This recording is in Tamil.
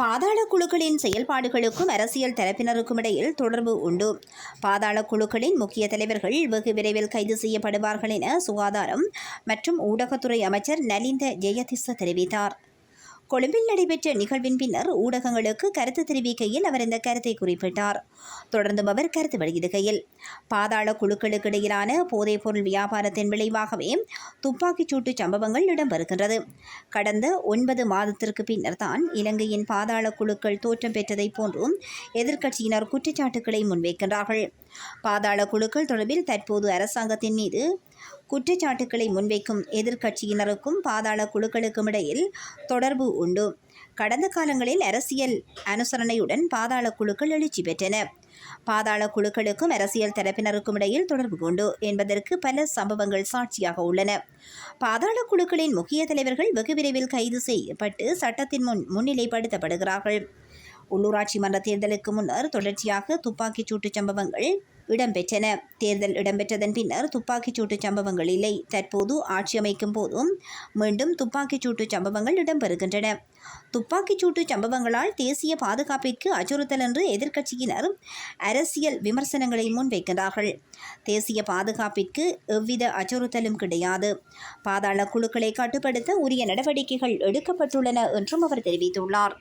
பாதாள குழுக்களின் செயல்பாடுகளுக்கும் அரசியல் தரப்பினருக்கும் இடையில் தொடர்பு உண்டு. பாதாள குழுக்களின் முக்கிய தலைவர்கள் வெகு விரைவில் கைது செய்யப்படுவார்கள் என சுகாதாரம் மற்றும் ஊடகத்துறை அமைச்சர் நலிந்த ஜெயதிச தெரிவித்தார். கொழும்பில் நடைபெற்ற நிகழ்வின் பின்னர் ஊடகங்களுக்கு கருத்து தெரிவிக்கையில் அவர் இந்த கருத்தை குறிப்பிட்டார். தொடர்ந்தும் அவர் கருத்து வெளியிடுகையில் பாதாள குழுக்களுக்கு இடையிலான போதைப்பொருள் வியாபாரத்தின் விளைவாகவே துப்பாக்கிச் சூட்டு சம்பவங்கள் இடம்பெறுகின்றது. கடந்த ஒன்பது மாதத்திற்கு பின்னர் தான் இலங்கையின் பாதாள குழுக்கள் தோற்றம் பெற்றதைப் போன்றும் எதிர்க்கட்சியினர் குற்றச்சாட்டுக்களை முன்வைக்கின்றார்கள். பாதாள குழுக்கள் தொடர்பில் தற்போது அரசாங்கத்தின் மீது குற்றச்சாட்டுக்களை முன்வைக்கும் எதிர்க்கட்சியினருக்கும் பாதாள குழுக்களுக்கும் இடையில் தொடர்பு உண்டு. கடந்த காலங்களில் அரசியல் அனுசரணையுடன் பாதாள குழுக்கள் எழுச்சி பெற்றன. பாதாள குழுக்களுக்கும் அரசியல் தரப்பினருக்கும் இடையில் தொடர்பு கொண்டு என்பதற்கு பல சம்பவங்கள் சாட்சியாக உள்ளன. பாதாள குழுக்களின் முக்கிய தலைவர்கள் வெகு விரைவில் கைது செய்யப்பட்டு சட்டத்தின் முன் முன்னிலைப்படுத்தப்படுகிறார்கள். உள்ளூராட்சி மன்ற தேர்தலுக்கு முன்னர் தொடர்ச்சியாக துப்பாக்கிச் சூட்டு சம்பவங்கள் இடம்பெற்றன. தேர்தல் இடம்பெற்றதன் பின்னர் துப்பாக்கிச்சூட்டு சம்பவங்கள் இல்லை தற்போது ஆட்சி அமைக்கும் போதும் மீண்டும் துப்பாக்கிச்சூட்டு சம்பவங்கள் இடம்பெறுகின்றன. துப்பாக்கிச்சூட்டு சம்பவங்களால் தேசிய பாதுகாப்பிற்கு அச்சுறுத்தல் என்று எதிர்க்கட்சியினர் அரசியல் விமர்சனங்களை முன்வைக்கிறார்கள். தேசிய பாதுகாப்பிற்கு எவ்வித அச்சுறுத்தலும் கிடையாது. பாதாள குழுக்களை கட்டுப்படுத்த உரிய நடவடிக்கைகள் எடுக்கப்பட்டுள்ளன என்றும் அவர் தெரிவித்துள்ளார்.